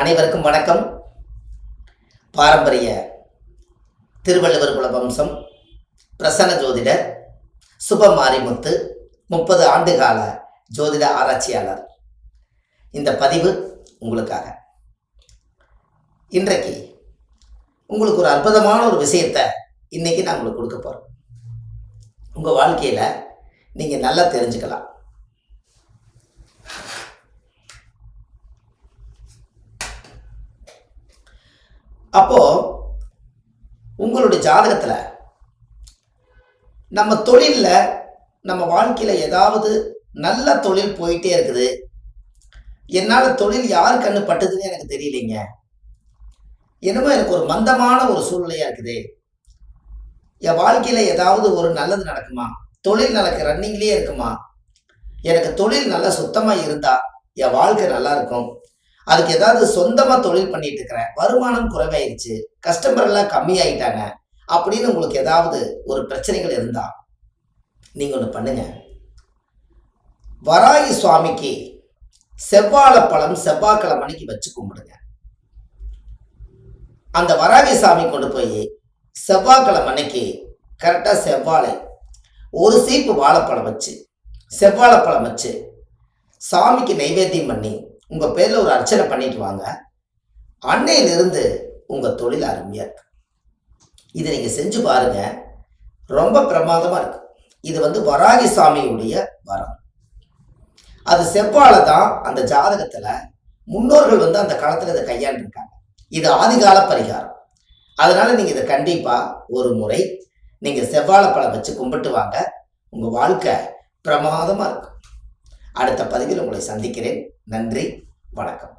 அனைவருக்கும் வணக்கம். பாரம்பரிய திருவள்ளுவர் குல வம்சம் பிரசன்ன ஜோதிடர் சுப மாரிமுத்து முப்பது ஆண்டுகால ஜோதிட ஆராய்ச்சியாளர். இந்த பதிவு உங்களுக்காக. இன்றைக்கு உங்களுக்கு ஒரு அற்புதமான ஒரு விஷயத்தை இன்னைக்கு நான் உங்களுக்கு கொடுக்க போகிறோம் உங்கள் வாழ்க்கையில் நீங்கள் நல்லா தெரிஞ்சுக்கலாம். அப்போ உங்களுடைய ஜாதகத்தில் நம்ம தொழிலில் நம்ம வாழ்க்கையில் ஏதாவது நல்ல தொழில் போயிட்டே இருக்குது. என்னால் தொழில் யார் கண்ணு பட்டுதுன்னு எனக்கு தெரியலைங்க. என்னமோ எனக்கு ஒரு மந்தமான ஒரு சூழ்நிலையாக இருக்குது. என் வாழ்க்கையில் ஏதாவது ஒரு நல்லது நடக்குமா? தொழில் நடக்க ரன்னிங்லேயே இருக்குமா? எனக்கு தொழில் நல்லா சுத்தமாக இருந்தால் என் வாழ்க்கை நல்லா இருக்கும். அதுக்கு ஏதாவது சொந்தமாக தொழில் பண்ணிட்டு இருக்கிறேன். வருமானம் குறைவாயிருச்சு. கஸ்டமர் எல்லாம் கம்மியாயிட்டாங்க. அப்படின்னு உங்களுக்கு ஏதாவது ஒரு பிரச்சனைகள் இருந்தா நீங்க ஒன்று பண்ணுங்க. வராகி சுவாமிக்கு செவ்வாழைப்பழம் செவ்வாய்க்கிழமணிக்கு வச்சு கும்பிடுங்க. அந்த வராகி சாமி கொண்டு போய் செவ்வாய்க்கிழமை அன்னைக்கு கரெக்டாக செவ்வாழை ஒரு சீப்பு வாழைப்பழம் வச்சு செவ்வாழைப்பழம் வச்சு சாமிக்கு நைவேத்தியம் பண்ணி உங்கள் பேரில் ஒரு அர்ச்சனை பண்ணிட்டு வாங்க. அன்னையிலிருந்து உங்கள் தொழில் அருமையாக இருக்கு. இதை நீங்கள் செஞ்சு பாருங்க. ரொம்ப பிரமாதமாக இருக்கு. இது வந்து வராகி சாமியுடைய வரம். அது செவ்வாழை தான் அந்த ஜாதகத்தில் முன்னோர்கள் வந்து அந்த காலத்தில் இதை கையாண்டிருக்காங்க. இது ஆதிகால பரிகாரம். அதனால நீங்கள் இதை கண்டிப்பாக ஒரு முறை நீங்கள் செவ்வாழை பழம் வச்சு கும்பிட்டு வாங்க. உங்கள் வாழ்க்கை பிரமாதமாக இருக்கும் அடுத்த பதிவில் உங்களை சந்திக்கிறேன். நன்றி வணக்கம்.